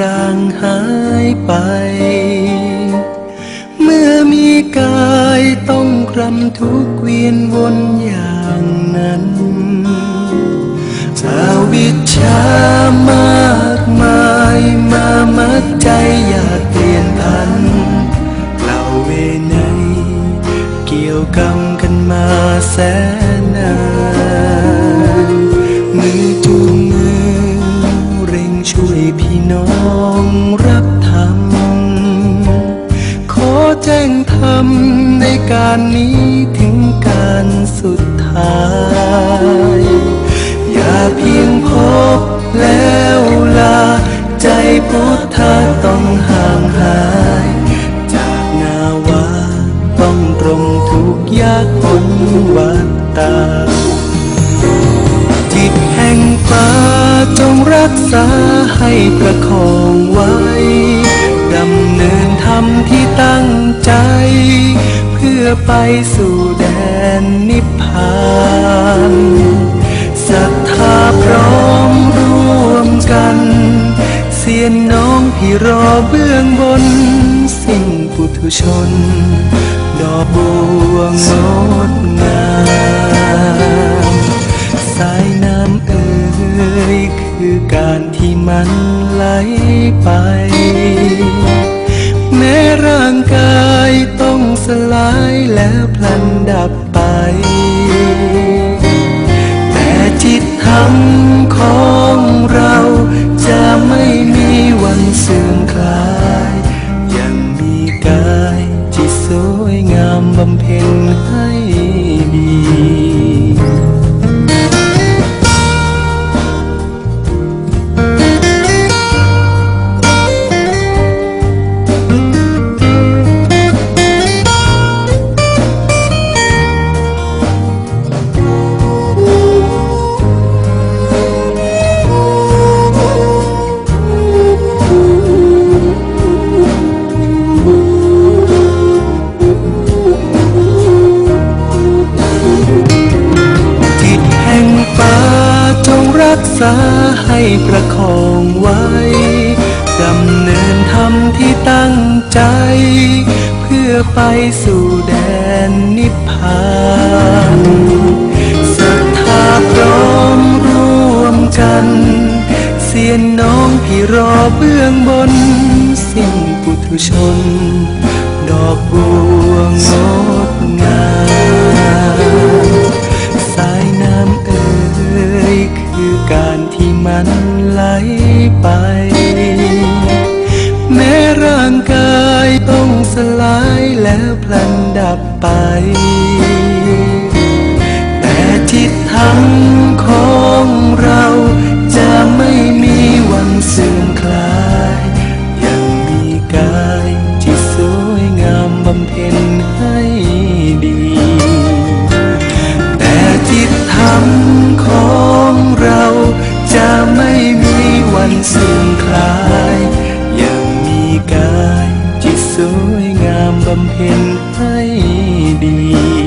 ร่างหายไป เมื่อมีกายต้องครำทุกเวียนวนอย่างนั้นอาวิชามากมายมามัดใจอยากเปลี่ยนพันเล่าเวไนเกี่ยวกรรมกันมาแสน แจ้งธรรมในการนี้ถึงการสุดท้าย อย่าเพียงพบแล้วลา ใจพุทธะต้องห่างหาย จากนาวาต้องตรงทุกยากพ้นวัฏตา จิตแห่งฟ้าจงรักษาให้ประคองไว้ เนินธรรมที่ตั้งใจ เพื่อไปสู่แดนนิพพานศรัทธาพร้อมร่วมกัน เสียนน้องพี่รอเบื้องบน สิ่งปุถุชน ดอกบัวงดงามสายน้ำเอ่ยคือการที่มันไหลไป แม้ร่างกายต้องสลายแล้วพลันดับไป แต่จิตธรรมของเรา ษาให้ประคองไว้ ดำเนินธรรมที่ตั้งใจ เพื่อไปสู่แดนนิพพานศรัทธาพร้อมร่วมกัน เสียนน้องพี่รอเบื้องบน สิ่งปุถุชน ดอกบัว มันไหลไป แม้ร่างกายต้องสลายแล้วพลันดับไป แต่จิตทั้งของเรา ลาย ยังมีกายที่สวยงามบำเพ็ญให้ดี